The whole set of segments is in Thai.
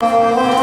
Oh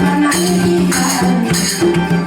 나는 이가 아니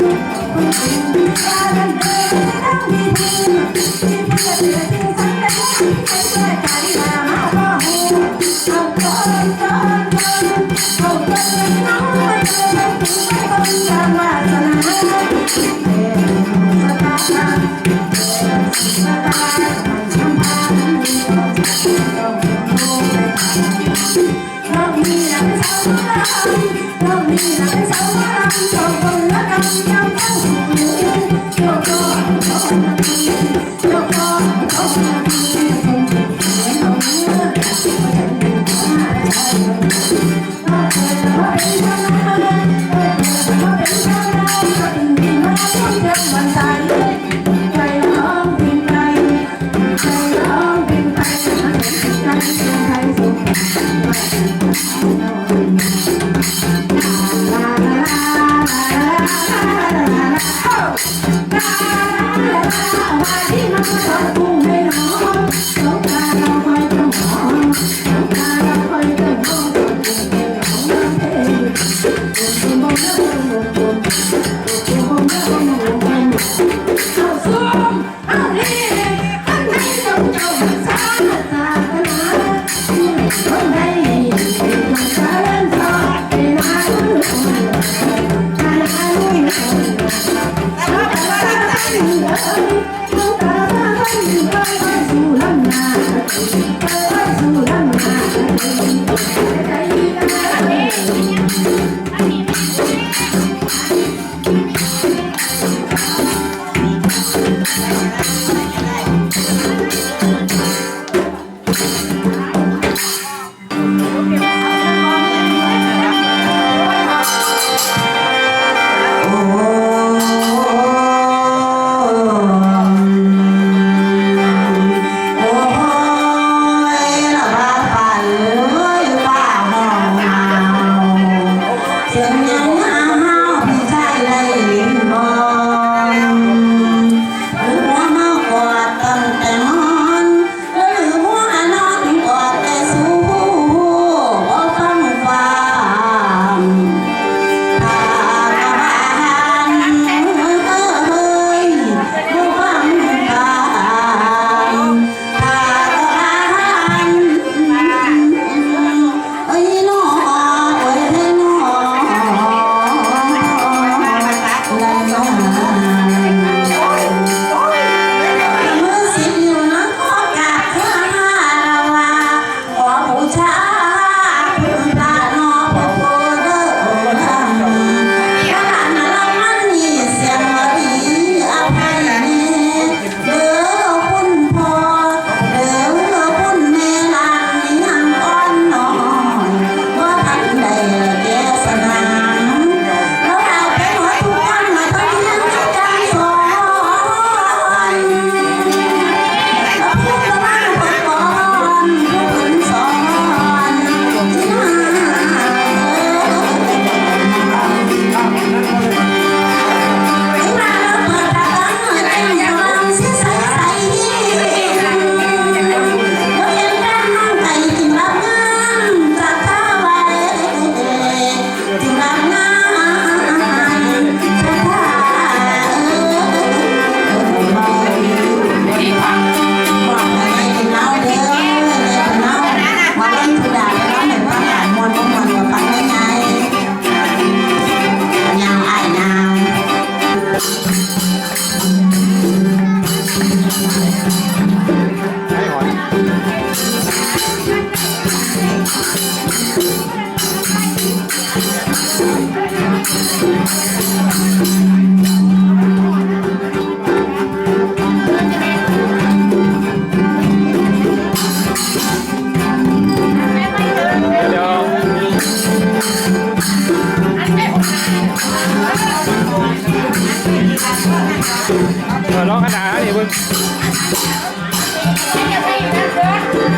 Thank you. 你的小花篮，小花篮，小花篮，小花篮。Minha mãe.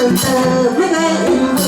should every day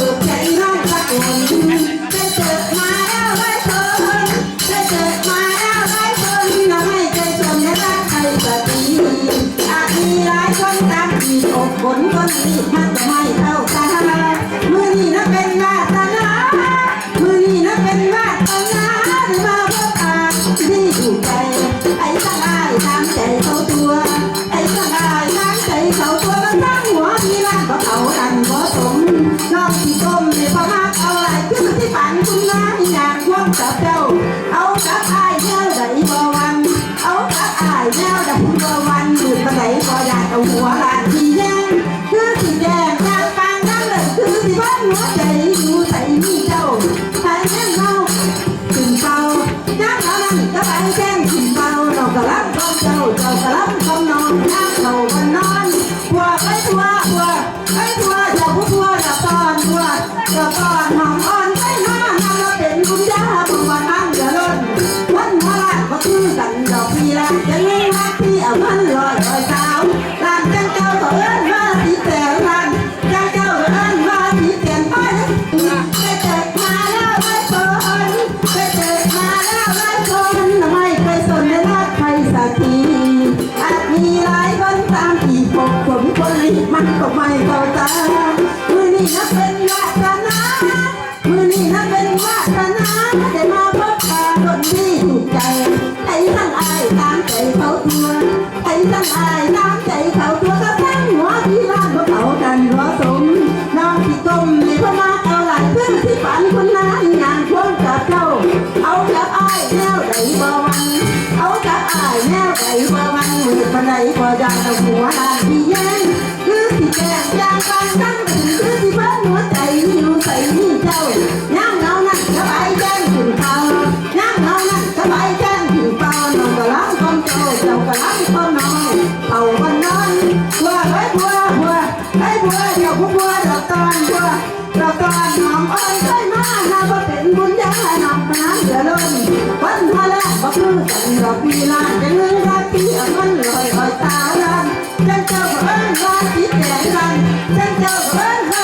งขึ้นเบาเรากระลังเจ้าเจ้ากระลังนอนน้ำเขามันนอนทัวไอ้ทัวทัวไอ้ทัวอย่าพูดทัวอย่าตอนทัวอย่าตอนหอม ไม่เข้านี้นะเป็นวาสนามือนี้นเป็นวาสนาได้มาพบตาคนดีถูกใจไอ้ทั้งอาตามใจเขาตัวไอ้ทั้งอาตามใจเขาตัวก็ตั้งหัวพี่ล้านก็เขากันหัวสน้องที่ก้มในพม่าเอาหลายเพื่อที่ฝันคนนั้นงานควงกับเจ้า เอากับอายแนวไหนบ่วันเอากับอายแนวไหนบ่วันมือปานใดบ่ยังหัวหานพี่ เราตอนทั่วเราตอนหอมอ้อยค่อมาหาบ่เป็นบุญญาหนำน้ำเหลือล้นวันพระราชบ่คือกันดอกปีลานจะเงินรักเกี่ยมันลอยอ้อยตาลันจัเจ้าเอิ้นว่าที่แต่งรันจันเจ้าเอิ้น